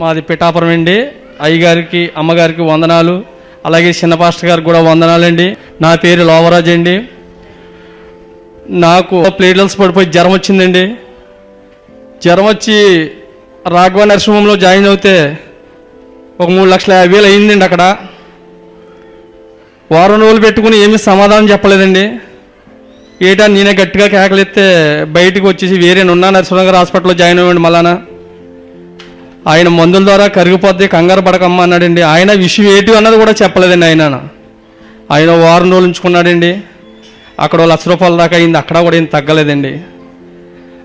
మాది పిఠాపురం అండి. అయ్యగారికి అమ్మగారికి వందనాలు. అలాగే చిన్న పాస్టర్ గారికి కూడా వందనాలండి. నా పేరు లోవరాజ్ అండి. నాకు ప్లేట్లెస్ పడిపోయి జ్వరం వచ్చిందండి. జ్వరం వచ్చి రాఘవ నరసింహంలో జాయిన్ అవుతే ఒక మూడు లక్షల యాభై వేలు అయిందండి అక్కడ. వారం రోజులు పెట్టుకుని ఏమీ సమాధానం చెప్పలేదండి. ఏటా నేనే గట్టిగా కేకలెత్తే బయటకు వచ్చేసి వేరే ఉన్నా నరసింహ గారు హాస్పిటల్లో జాయిన్ అవ్వండి మళ్ళానా. ఆయన మందుల ద్వారా కరిగిపోద్ది కంగారు పడకమ్మ అన్నాడండి. ఆయన విషయం ఏంటి అన్నది కూడా చెప్పలేదండి ఆయన. ఆయన వారం రోజులు ఉంచుకున్నాడండి. అక్కడ లక్ష రూపాయల దాకా అయింది. అక్కడ కూడా ఏం తగ్గలేదండి.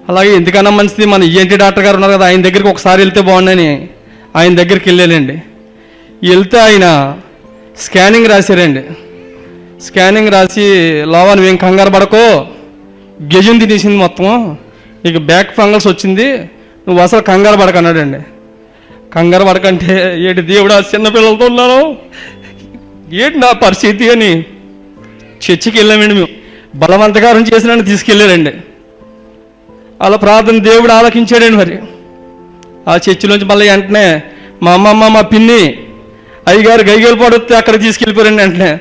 అలాగే ఎందుకన్నా మంచిది? మన ఈఎన్టీ డాక్టర్ గారు ఉన్నారు కదా ఆయన దగ్గరికి ఒకసారి వెళ్తే బాగుండని. ఆయన దగ్గరికి వెళ్ళానండి వెళ్తే ఆయన స్కానింగ్ రాశారండి. స్కానింగ్ రాసి లోవా నువ్వేం కంగారు పడకో. గెజం తినేసింది మొత్తం ఇక బ్యాక్ ఫంగల్స్ వచ్చింది. నువ్వు అసలు కంగారు పడకన్నాడండి కంగారు పడకంటే ఏటి దేవుడా చిన్నపిల్లలతో ఉన్నాను ఏంటి నా పరిస్థితి అని? చర్చికి వెళ్ళామండి మేము. బలవంతకారం చేసిన తీసుకెళ్ళారండి. అలా ప్రార్థన దేవుడు ఆలకించాడండి మరి. ఆ చర్చిలోంచి మళ్ళీ వెంటనే మా అమ్మమ్మ మా పిన్ని అయ్యగారు గైగలు పడితే అక్కడ తీసుకెళ్ళిపోయారండి వెంటనే.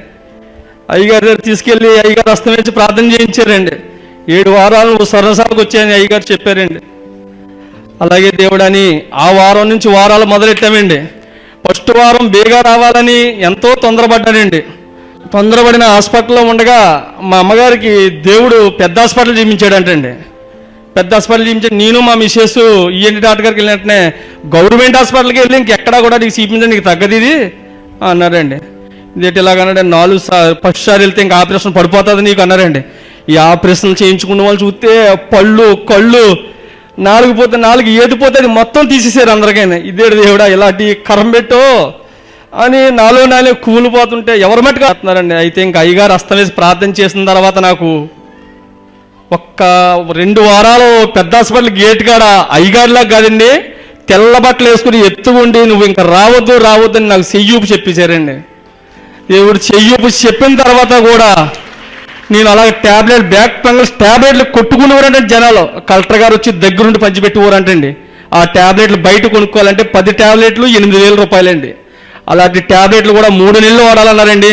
అయ్యగారి దగ్గర తీసుకెళ్ళి అయ్యగారు అస్తం ప్రార్థన చేయించారండి. ఏడు వారాలు నువ్వు సరసాలకు వచ్చాయని అయ్యగారు చెప్పారండి. అలాగే దేవుడని ఆ వారం నుంచి వారాలు మొదలెట్టామండి. ఫస్ట్ వారం బేగా రావాలని ఎంతో తొందరపడ్డానండి తొందరపడిన హాస్పిటల్లో ఉండగా మా అమ్మగారికి దేవుడు పెద్ద హాస్పిటల్ చూపించాడంటండి. పెద్ద హాస్పిటల్ చూపించి నేను మా మిస్సెస్ ఈఎన్టీ డాక్టర్ గారికి వెళ్ళినట్టునే గవర్నమెంట్ హాస్పిటల్కి వెళ్ళి ఇంకెక్కడా కూడా నీకు చూపించండి నీకు తగ్గదు ఇది అన్నారండి ఇదేంటి ఇలాగన్నాడు నాలుగు సార్ ఫస్ట్ సార్ వెళ్తే ఇంకా ఆపరేషన్ పడిపోతుంది నీకు అన్నారండి. ఈ ఆపరేషన్ చేయించుకున్న వాళ్ళు చూస్తే పళ్ళు కళ్ళు నాలుగు పోతే నాలుగు ఏది పోతే అది మొత్తం తీసేసారు అందరికైనా. ఇదేడు దేవుడా ఇలాంటి కరం పెట్టో అని నాలో నాలో కూలిపోతుంటే ఎవరు మట్టుకు వస్తున్నారండి అయితే ఇంకా అయ్యగారు అస్తమేసి ప్రార్థన చేసిన తర్వాత నాకు ఒక్క రెండు వారాలు పెద్ద హాస్పిటల్ గేట్ కాడ అయ్యగారిలా కాదండి తెల్ల బట్టలు వేసుకుని ఎత్తుకుండి నువ్వు ఇంకా రావద్దు రావద్దు అని నాకు చెయ్యూపు చెప్పేశారండి. దేవుడు చెయ్యూపు చెప్పిన తర్వాత కూడా నేను అలాగే ట్యాబ్లెట్ బ్యాక్ పెంగల్స్ ట్యాబ్లెట్లు కొట్టుకునేవారంటే జనాలు. కలెక్టర్ గారు వచ్చి దగ్గరుండి పంచిపెట్టేవారంటండి ఆ ట్యాబ్లెట్లు బయట కొనుక్కోవాలంటే పది ట్యాబ్లెట్లు ఎనిమిది వేల రూపాయలండి. అలాంటి ట్యాబ్లెట్లు కూడా మూడు నెలలు వాడాలన్నారండి.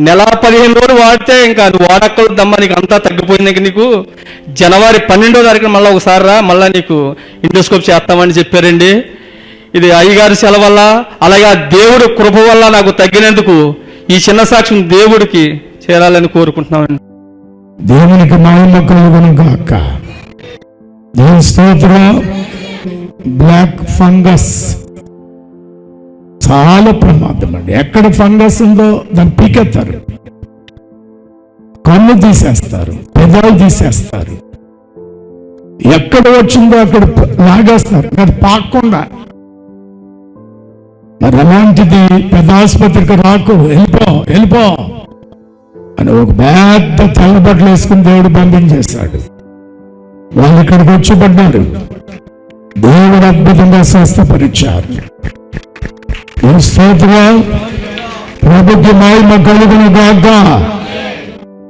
నెల పదిహేను రోజులు వాడితే ఇంకా అది వాడక్కర్దమ్మా నీకు అంతా తగ్గిపోయింది నీకు. జనవరి పన్నెండో తారీఖున మళ్ళీ ఒకసారి రా మళ్ళీ నీకు ఇండోస్కోప్ చేస్తామని చెప్పారండి. ఇది అయ్యగారి సెలవు వల్ల అలాగే ఆ దేవుడు కృప వల్ల నాకు తగ్గినందుకు ఈ చిన్న సాక్ష్యం దేవుడికి చేరాలని కోరుకుంటున్నామండి. దేవునికి మహిమ కలుగును గాక. దేవుని స్తోత్రం? Black fungus. చాలా ప్రమాదం అండి. ఎక్కడ ఫంగస్ ఉందో దాన్ని పీకెత్తారు. కన్ను తీసేస్తారు. పెదాలు తీసేస్తారు. ఎక్కడ వచ్చిందో అక్కడ లాగేస్తారు. అది పాకుండా మరి అలాంటిది పెద్ద ఆసుపత్రికి రాకు. వెళ్ళిపో వెళ్ళిపో. అని ఒక పెద్ద తెల్లబట్టలు వేసుకుని దేవుడు పంపించేశాడు వాళ్ళు ఇక్కడికి వచ్చి పడ్డారు. దేవుడు అద్భుతంగా స్వస్థపరిచారు. స్తోత్రం ప్రభుత్వ మహిమ కలుగును గాక.